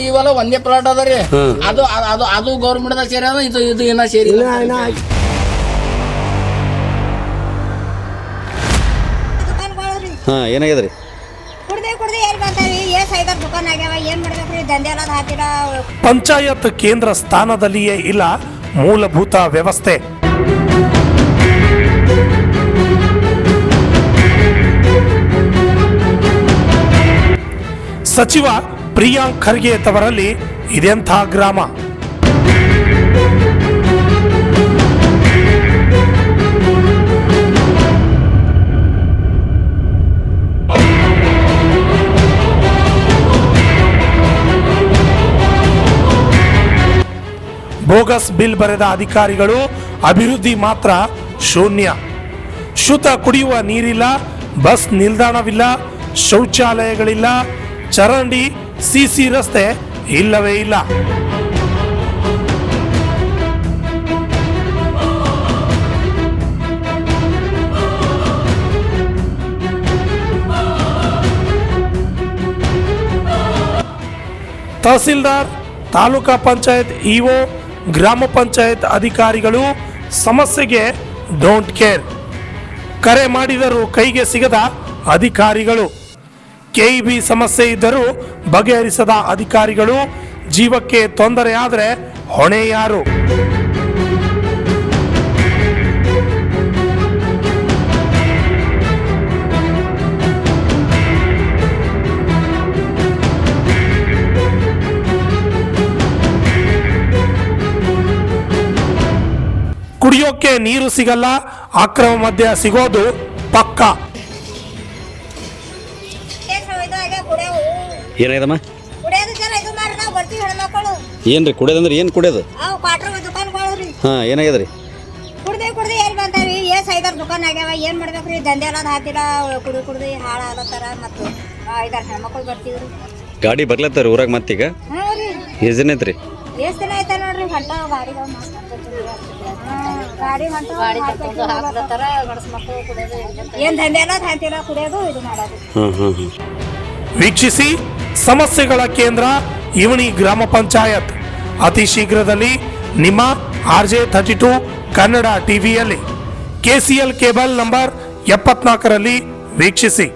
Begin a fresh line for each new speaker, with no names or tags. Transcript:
ಈ ಹೊಲ ಒಂದೇ ಪ್ಲಾಟ್ ಅದ ರೀ. ಅದು ಅದು- ಅದು ಅದು ಗೌರ್ಮೆಂಟ್ ದಾಗ ಸೇರಿ ಅದ ಇದು ಇದು ಇನ್ನ ಸೇರಿ
ಹಾ
ಹಾಂ ಏನಾಗ್ಯದ ರೀ.
ಕುಡ್ದೆ ಕುಡ್ದೆ ಎಲ್ಲಿ ಬಂತಾರಿ ಏಸ್ ಐದಾರು ದುಕಾನ್ ಆಗ್ಯಾವ ಏನ್ ಮಾಡ್ಬೇಕ್ರಿ? ದಂಧೆ ಎಲ್ಲ ಹಾಕಿರ
ಪಂಚಾಯತ್ ಕೇಂದ್ರ ಸ್ಥಾನದಲ್ಲಿಯೇ ಇಲ್ಲ ಮೂಲಭೂತ ವ್ಯವಸ್ಥೆ. ಸಚಿವ ಪ್ರಿಯಾಂಕ್ ಖರ್ಗೆ ತವರಲ್ಲಿ ಇದೆಂಥ ಗ್ರಾಮ? ಬೋಗಸ್ ಬಿಲ್ ಬರೆದ ಅಧಿಕಾರಿಗಳು, ಅಭಿವೃದ್ಧಿ ಮಾತ್ರ ಶೂನ್ಯ. ಶುತ ಕುಡಿಯುವ ನೀರಿಲ್ಲ, ಬಸ್ ನಿಲ್ದಾಣವಿಲ್ಲ, ಶೌಚಾಲಯಗಳಿಲ್ಲ, ಚರಂಡಿ ಸಿಸಿ ರಸ್ತೆ ಇಲ್ಲವೇ ಇಲ್ಲ. ತಹಸೀಲ್ದಾರ್, ತಾಲೂಕಾ ಪಂಚಾಯತ್ ಇಒ, ಗ್ರಾಮ ಪಂಚಾಯತ್ ಅಧಿಕಾರಿಗಳು ಸಮಸ್ಯೆಗೆ ಡೋಂಟ್ ಕೇರ್ ಕರೆ ಮಾಡಿದರೂ ಕೈಗೆ ಸಿಗದ ಅಧಿಕಾರಿಗಳು. ಕೆಇಬಿ ಸಮಸ್ಯೆ ಇದ್ದರೂ ಬಗೆಹರಿಸದ ಅಧಿಕಾರಿಗಳು ಜೀವಕ್ಕೆ ತೊಂದರೆಯಾದರೆ ಹೊಣೆ ಯಾರು? ಕುಡಿಯೋಕೆ ನೀರು ಸಿಗಲ್ಲ, ಅಕ್ರಮ ಮಧ್ಯ ಸಿಗೋದು ಪಕ್ಕ.
ಏನಾಗ್ಯದಮ್ಮ
ಏನ್ರಿ ಜನ ಇದು ಮಾಡಿ ನಾವು ಬರ್ತೀವಿ ಹೆಣ್ಮಕ್ಳು.
ಏನು ರೀ ಕುಡಿಯೋದಂದ್ರೆ ಏನು ಕುಡಿಯೋದು? ಹಾಂ ಏನಾಗ್ಯದ ರೀ
ಕುಡ್ದೆ ಕುಡ್ದೆ ಎಲ್ಲಿ ಬಂತಾರಿ ಏಸ್ ಐದಾರು ದುಕಾನ್ ಆಗ್ಯಾವ ಏನು ಮಾಡ್ಬೇಕ್ರಿ? ದಂಧೆ ಎಲ್ಲ ಹಾಕಿಲ್ಲ ಕುಡಿ ಕುಡ್ದು ಹಾಳ ಆಗತ್ತಾರ ಮತ್ತು ಐದಾರು ಹೆಣ್ಮಕ್ಳು ಬರ್ತೀವ್ರಿ
ಗಾಡಿ ಬರ್ಲತ್ತಾರ ಊರಾಗ ಮತ್ತೀಗ?
ಹ್ಞೂ ರೀ.
ಏಜನೈತೆ ರೀ
ಎಷ್ಟ್ ದಿನ ನೋಡ್ರಿ ಹೊಂಟ ಗಾಡಿಗಳು ಗಾಡಿ ಹೊಂಟ ಏನ್ ದಂಧೆ ಎಲ್ಲ ಹಾಕಿಲ್ಲ ಕುಡಿಯೋದು ಇದು ಮಾಡೋದು.
ಹ್ಮ್ ಹ್ಮ್.
ವೀಕ್ಷಿಸಿ ಸಮಸ್ಯೆಗಳ ಕೇಂದ್ರ ಇವಣಿ ಗ್ರಾಮ ಪಂಚಾಯತ್. ಅತಿ ಶೀಘ್ರದಲ್ಲಿ ನಿಮ್ಮ R J thirty two Kannada ಟಿವಿಯಲ್ಲಿ. ಎಲ್ ಕೇಬಲ್ ನಂಬರ್ ಎಪ್ಪತ್ನಾಲ್ಕರಲ್ಲಿ ವೀಕ್ಷಿಸಿ.